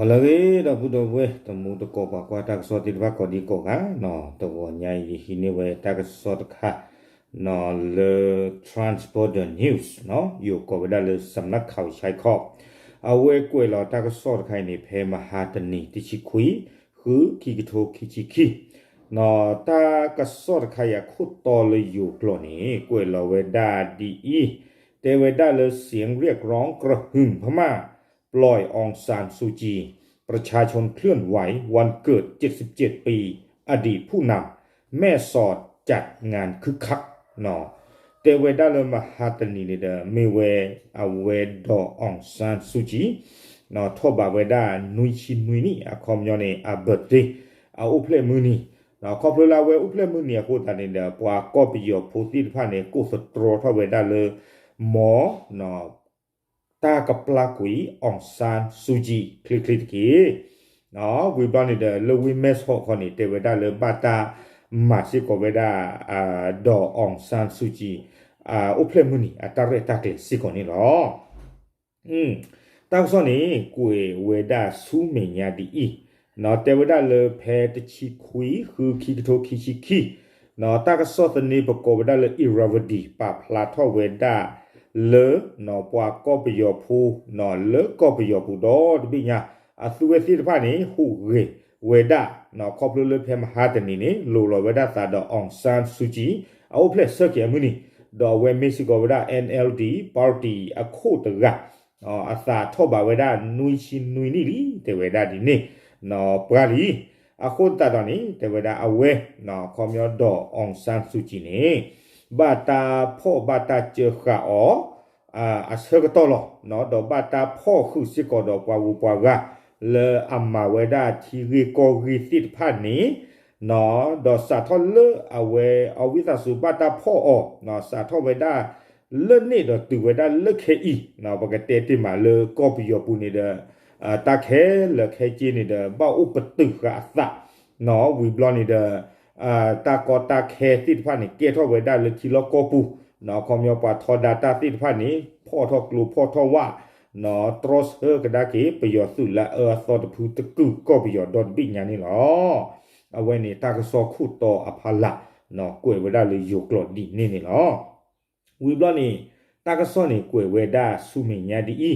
วลาเวดาบุดเวตมูตโกปากว่าตักสวดติวากอดีโกกะนอตัวใหญ่ยี่หินิเวตักสวดค่ะนอเล transport the news เนาะอยู่กับได้เลยสำนักข่าวใช้ข้อเอาเวกวยลอตักสวดใครในเพมหาตนีติชิคุยคือคิกโทคิชิคินอตากสวดใครอยากคุดต่อเลยอยู่กลนี้กวยราเวดาดีอีแต่เวดาเลยเสียงเรียกร้องกระหึ่มพม่าปล่อยองซานซูจี ประชาชนเคลื่อนไหววันเกิด 77 ปี อดีตผู้นำแม่สอดจัดงานคึกคักเนาะเตเวดาเลมาฮาตนีเดเมเวอเวดอองซานซูจีเนาะทบาเวดานุยชินุยนี่อะคอมยอเนอเบิดดิอะอุเพลมือนี่เนาะคอพลลาเวอุเพลมือนี่โคตาเนเดปวากอปิโยโพติพาเนโกสตรอทเวดาเลหมอนอ တာကပလကွီအောင်ဆန်စူဂျီခလစ်ခလစ်ကီနော်ဝေပနိဒလဝိမက်ဟော့ခနိတေဝဒလဘတာမာစီကိုဝဒအာဒေါ်အောင်ဆန်စူဂျီအာအိုဖလမနီအတရတကလစီကိုနိလောอืมတောက်စောနိကိုဝေဒဆူမင်ညာတီဤနော်တေဝဒလဖဲတချီခွီခူခီကထိုခီချီခီနော်တာကစောသနိဘကိုဝဒလအီရဝဒီပပလာထောဝေဒါ နော်ပွားကောပယောဖူနော်လေကောပယောဖူတော့တပိညာအသုဝစီတဖာနေဟုရေဝေဒနော်ကောပလလေဖမဟာတနီနေလိုလိုဝေဒသာတော့အောင်ဆန်စုကြည်အောဖလက်ဆက်ကမနီတော့ဝေမက်ဆီကိုဝေဒ NLD party အခုတကနော်အသာထောပါဝေဒနွိရှင်နွိနီလီတေဝေဒဒီနေနော်ပရာလီအခုတတော်နေတေဝေဒအဝဲနော်ခေါမျောတော့အောင်ဆန်စုကြည်နေ บาตาพ่อบาตาเจอขาอ๋ออ่าอัศกตลอเนาะดอบาตาพ่อคือสิกอดอกว่าวุปวาเลอัมมาเวดาทีริโกริสิตพานนี้เนาะดอสาทอเลเอาเวเอาวิสาสุบาตาพ่ออ๋อเนาะสาทอเวดาเลนี่ดอตูเวดาเลเคอีเนาะปกติที่มาเลกอปิยอปูนี่เดออ่าตาเคเลเคจีนี่เดอบ่อุปตึกะสะเนาะวีบลอนี่เดอ အာတာကောတာခဲတိဖာနီကေထောဝေဒာလေခီလောကောပူနော်คอมยอปาทอดาตาติดพันนี้พ่อทอกลูพ่อทอว่าနော် trust her ကဒါကေပယောစုလာအသောတဖူတကုကောပယောဒတ်ပိညာနီလောအဝဲနေတာကစောခုတော်အဖလာနော်ကိုယ်ဝဒလေယုကလော့ဒီနေနေလောဝီဘလနေတာကစောနေကိုယ်ဝဒဆုမညာဒီ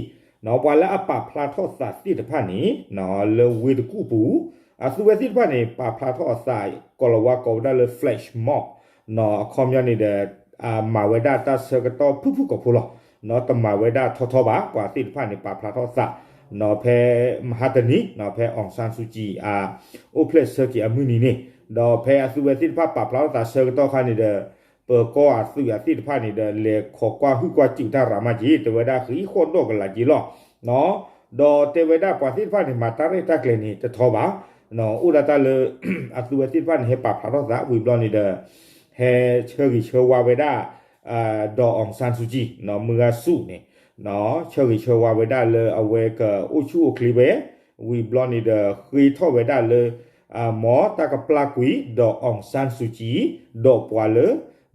နော်ပွာလာအပဖလာထောစာတိတဖာနီနော်လေဝေတကူပူအသုဝဲတိတဖာနီပဖလာထောစာကောလဝါကောဒါလေ flash mob နော်အခေါမြနေတဲ့အာမာဝေဒတာဆကတော့ဖုဖုကဖူလောနော်တမာဝေဒထောထောပါကွာတိဖာနေပါဖလာထောစနော်ဖဲမဟာတနီနော်ဖဲအောင်ဆန်ဆူဂျီအာအိုပလက်ဆကီအမူနီနေနော်ဖဲအစုဝဲတိဖာပါဖလာတာဆကတော့ခါနေတဲ့ပကောအစုရတိဖာနေတဲ့လေခေါ်ကွာဟုကွာကျူတာရာမကြီးတဝေဒခီခေါ်တော့ကလာကြီးလောနော်ဒေါ်တေဝေဒပွာတိဖာနေမာတာရတာကလေနေတထောပါ နော်ဥရတာလေအစုဝဲတိဖာနေပါဖလာတော့ဝီဘလောနေတဲ့ဟဲချေဂီချေဝါဝေဒအာဒေါ်အောင်ဆန်ဆူဂျီနော်မူဂါဆုနေနော်ချေဂီချေဝါဝေဒလေအဝဲကအူချူကလီဘေဝီဘလောနီဒခရီထောဝေဒလေအာမောတကပလာကွီဒေါ်အောင်ဆန်ဆူဂျီဒေါ်ပွာလေ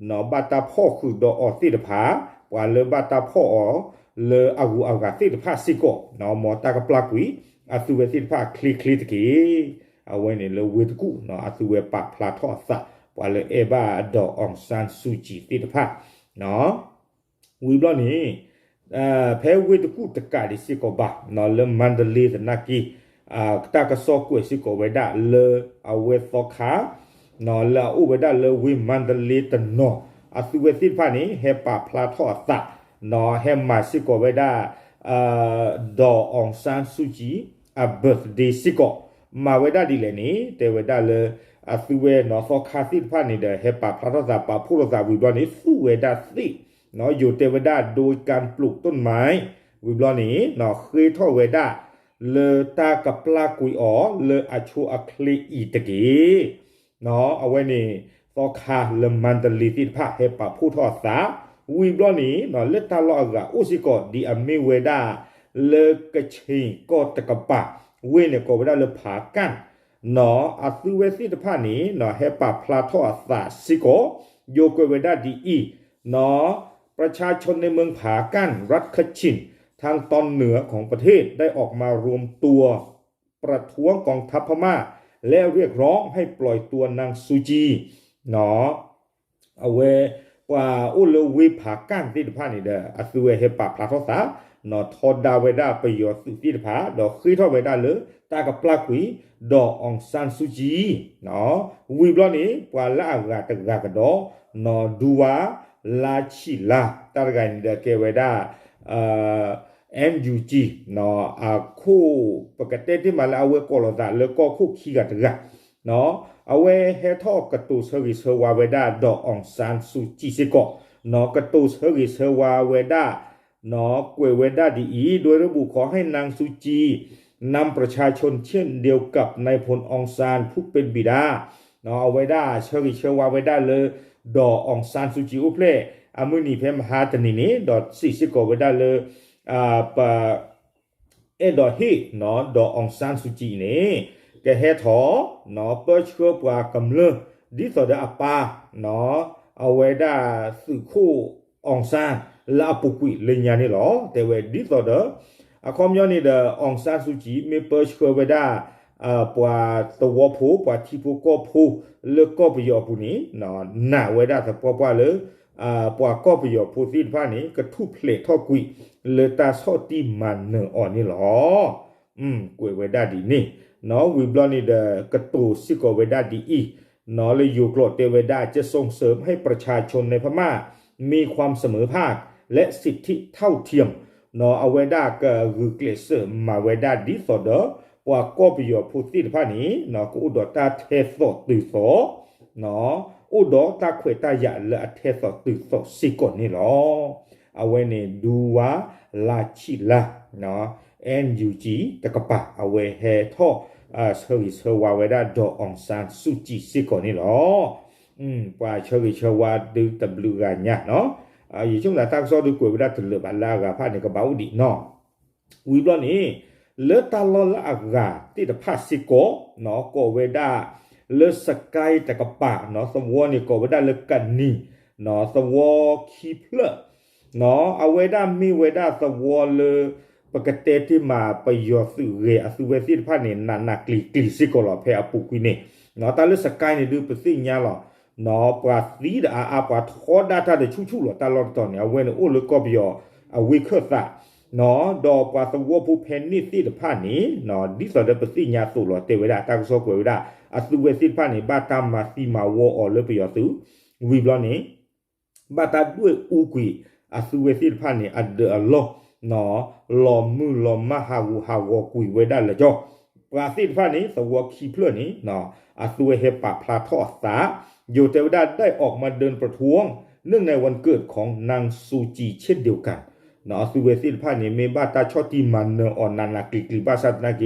နော်ဘတာဖောခုဒေါ်အော်တိတဖာပွာလေဘတာဖောအော်လေအဂူအဂါတိတဖာစီကိုနော်မောတကပလာကွီအသူဝဲတိတဖာခလီခလီတကီ အဝဲနေလေဝေတကူနော်အသူဝဲပဖလာထောသပွာလေအေဘာဒေါ်အောင်ဆန်ဆူဂျီတိတဖာနော်ဝီဘလနီအာဖဲဝေတကုတကဒီစီကိုဘာနော်လမန္တလေးနကီအာတကဆောကွေစီကိုဝေဒလေအဝေသောခါနော်လာဥဝေဒလေဝီမန္တလေးတနောအသုဝေတိဖာနီဟေပါဖလာထောသနော်ဟေမာစီကိုဝေဒအာဒေါအောင်ဆန်ဆူဂျီအဘတ်ဒေစီကို မာဝေဒဒီလေနီတေဝေဒလေအသုဝဲနော်သောခါတိဖာနေတဲ့ဟေပါဖလာတော့သာပါဖို့တော့သာဝီဘလနေသုဝဲဒသိနော်ယူเทวดาโดยการปลูกต้นไม้วิบลอนี้เนาะเคยท่อเวดาเลตากับปลากุยอ๋อเลอชูอคลีอีตะกีเนาะเอาไว้นี่ต่อคาเลมันตลีติพะเฮป เวเนี่ยก็เวลาเลผากันเนออาซูเวซิตพานี้เนอเฮปาพลาทอสาสิโกโยกเวดาดีอีเนอประชาชนในเมืองผากั้นรัฐคชิน ทางตอนเหนือของประเทศได้ออกมารวมตัวประท้วงกองทัพพม่า และเรียกร้องให้ปล่อยตัวนางซูจีเนอเอาเวว่าอุลวิผากั้นที่ดพานี้เดออาซูเวเฮปาพลาทอสา နော်ထော်ဒါဝေဒပယောသူတိတဖာတော့ခိထောဝေဒလေတာကပလကွီဒေါ်အောင်ဆန်စုကြည်နော်ဝီဘလော့နေပွာလာကတကကတော့နော်ဒူဝါလာချီလာတာကန်ဒကေဝေဒအာ MUG နော်အခုပကတဲ့တိမလာဝဲကောလတာလေကောခုခီကတကနော်အဝဲဟဲထော့ကတူဆရီဆဝါဝေဒဒေါ်အောင်ဆန်စုကြည်စကောနော်ကတူဆရီဆဝါဝေဒ หนอกวเวด้าดีอี โดยระบุขอให้นางซูจีนำประชาชนเช่นเดียวกับนายพลองซานผู้เป็นบิดาเนาะเอาไว้ได้เชอริเชวาไว้ได้เลยดอองซานซูจิอุเพลอามุนีเพมฮาตนินีดอสี่สิโกว่ไว้ได้เลยอ่าปะเอดอฮีเนาะดอองซานซูจินี่แกเฮทอเนาะเปิดเชื่อปลากำเลิดิสอดอาปาเนาะเอาไว้ได้สื่อคู่ องซาลาปุกุยเลญานี่หรอแต่เวดิสอเดอะคอมยอนี่เดอองซาสุจีมีเปิดชัวไว้ได้อ่าปวตัวผู้ปวที่ผู้ก็ผู้เลก็ไปยอปุนี่เนาะหน้าไว้ได้สปอปว่าเลยอ่าปวก็ไปยอผู้สิพานี่กระทุเพลทอกุยเลตาสอติมันเนออ่อนนี่หรออืมกวยเวดาดีนี่เนาะวิบลอนี่เดกระตูซิโกเวดาดีอีเนาะเลยอยู่โกรธเตเวดาจะส่งเสริมให้ประชาชนในพม่า มีความเสมอภาค และสิทธิเท่าเทียมนออเวดาก็คือเกลเซอร์มาเวดาดิสอดอว่าก็ประโยชน์ผู้สิทธิภานี้นอกูอุดตาเทสอตุสอนออุดตาเควตายะและเทสอตุสอสิกอนนี่หรอเอาไว้ในดูว่าลาชิละเนาะ NUG ตะกปะเอาไว้เฮท่ออ่าเซอร์วิสเฮวาเวดาดอองซานสุจิสิกอนนี่หรอ อืมว่าเชอริเชวาดูตําลือกันเนี่ยเนาะอ่าอยู่ช่วงละตักซอดูกวยบะตะลือบัลลากะพะนี่กะบ่าวดิเนาะวีบลอนี่เลตาลอละกะติตะพะสิโกเนาะโกเวดาเลสกายตะกะปะเนาะสวอนี่โกเวดาเลกันนี่เนาะสวอคีเพลเนาะอเวดามีเวดาสวอเลปกติที่มาไปยอสื่อเรอสุเวสิพะนี่นานากลีกลีสิโกลอเพอปุกุนี่เนาะตาเลสกายนี่ดูปะสิญาลอ နော်ပွာသီဒအာအပွာထောဒတာတဲ့ချူချူလောတာလောတော်နေဝင်အိုလကော့ဘီယောအဝိခသနော်ဒေါ်ပွာသဝဖူဖဲနိတိတဖာနေနော်ဒီစော်တဲ့ပတိညာဆိုလောတေဝဒတာကစောကွေဝဒအသူဝေစိဖာနေဘာတာမစီမာဝောအော်လပီယောသူဝီဘလောနေဘာတာဒွေဥကွေအသူဝေစိဖာနေအဒအလောနော်လောမူလောမဟာဝဟာဝကွေဝဒလကြောပွာစိဖာနေသဝခီဖလွနေနော်အသူဝေဟေပပလာထောသာ โยเตวดาได้ออกมาเดินประท้วง เนื่องในวันเกิดของนางซูจีเช่นเดียวกันเนาะสุเวซิลพาเนี่ยเมบาตาชอติมันเนออนนานากิกริบาสัตนาเก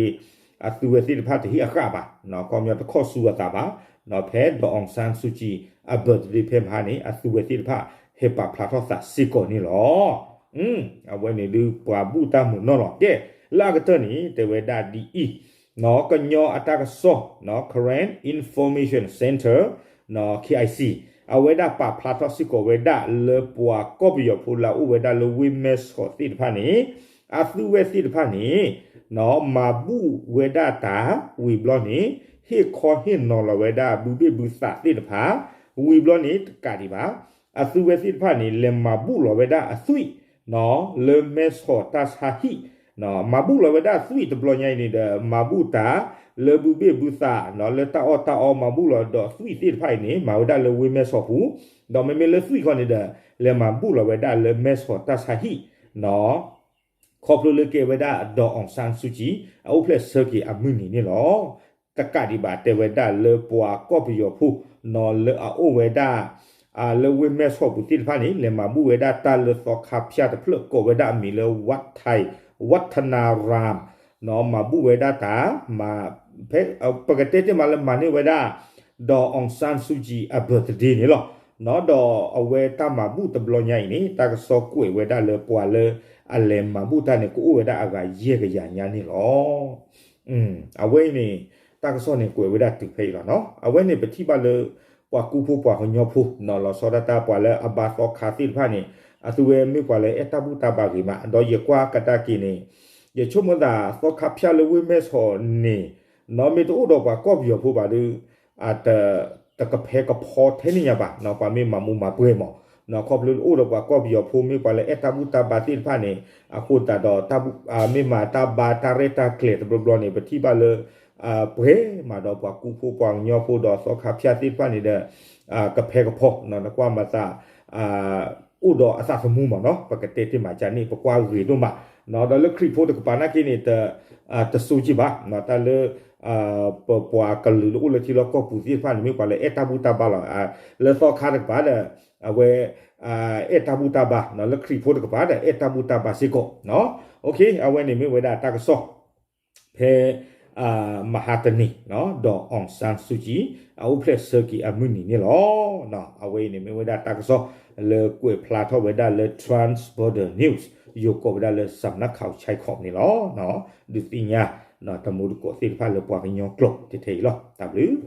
อสุเวซิลพาที่อาคาบะเนาะความยอดข้อสูตาบะเนาะแพ้ดองซานซูจีอาเบิร์ตริเพมฮานี่อาซูเวซิลพาเฮปาพลาทอสัสซิโกนี่หรออืมเอาไว้ในดูปวาบูตามุนนอหรอกเด้ลากเตอร์นี้เต่เวดาดีอีเนาะกันยออัตากโซเนาะ current information center နော် KIC အဝဲဒါပါဖလာထောစီကိုဝဲဒါလေပွားကောပီယဖူလာဥဝဲဒါလေဝိမက်ဟောတိတဖာနီအသူဝဲတိတဖာနီနော်မာဘူးဝဲဒါတာဝီဘလောနီဟေခေါ်ဟင်နော်လဝဲဒါဘူဘေဘူစာတိတဖာဝီဘလောနီကာဒီပါအသုဝေစိဖာနီလေမဘူးလောဝဒအသုိနော်လေမေဆောတာစာဟိနော်မဘူးလောဝဒအသုိတဘလညိုင်းနေတဲ့မဘူးတာ လေဘူဘေဘူစာနော်လေတာအောတာအောမဘူးလောတော့သုိတိဖိုင်နေမဝဒလေဝေမေဆောဟူတော့မေမေလေသုိခေါနေတဲ့လေမဘူးလောဝဒလေမေဆောတာစာဟိနော်ခေါပလိုလေကေဝဒဒေါအောင်ဆန်ဆူချီအုပ်ဖလက်ဆာကီအမွနီနေလောတကတိပါတေဝဒလေပွာကောပီယောဖူနော်လေအိုဝဒอาเลเวเมสอบุติฟานี่เลมาบุเวดาตาเลสอคาพยาตะเพลโกเวดามีเลวัดไทย วัฒนารามเนาะมาบุเวดาตามา ဖက်ပကတေတေမလမနေဝဒါဒေါ်အောင်ဆန်းစုကြည်အဘတ်ဒီနေလောနော်ဒေါ်အဝဲတမဘူးတဘလညိုင်နေတကစောကွေဝဒါလေပွာလေအလဲမဘူးတနေကိုဝဒါအကရေကရညာနေလောอืมအဝဲနေတကစောနေကွေဝဒါတိဖေးလောနော်အဝဲနေပတိပါလေပွာကူဖို့ပွာညောဖို့နော်လောစောဒတာပွာလေအဘတ်ဖို့ခါတိဖာနေအသူဝဲမိပွာလေအတဘူးတပါကိမအတော်ရကွာကတကိနေရချုမဒါသောခဖျားလဝိမဲဆောနေ နော်မေတိုတော့ပါကော့ပြောဖို့ပါလူအတတကဖဲကဖောထဲနေရပါနော်ပါမေမမူမပွဲမောနော်ကော့လူအိုတော့ပါကော့ပြောဖို့မေပါလေအတဘူတာဘာတိဖာနေအခုတတော့တဘူမေမာတာဘာတာရတာကလေဘဘလောနေပတိပါလေအဘွေမာတော့ပါကူဖို့ပွားညော့ဖို့တော့စောခါဖြတ်တိဖာနေတဲ့အကဖဲကဖောနော်ကွာမစာအာဥဒောအစသမှုမနော်ပကတိတိမာဂျာနေပကွာရီတို့မနော်တော့လခရီဖို့တကပါနာကိနေတဲ့ tersuji ba na ta le pwa kalu lu le ti lo ko pu ti fa ni mi pa le etabu ta ba la le so kha ba de we etabu ta ba na le kri pho de ba de etabu ta ba se ko no okay awen ni mi we da ta so phe အာမဟာတနီနော်ဒေါ်အောင်ဆန်းစုကြည်အုပ်ဖက်ဆကီအမွနီနေလောနော်အဝေးနေမြဝဒတာကစောလေကွေဖလာထောဝဒလေ trans border news uh, Mahatani no do Aung San Suu Kyi au phle serki amuni ni lo no away ni me weda tak so le kwe phla tho weda le trans border news yo ko weda le samnak khau chai khop ni lo no du ti nya no tamu ko ti pha le pwa nyo klok ti thei lo w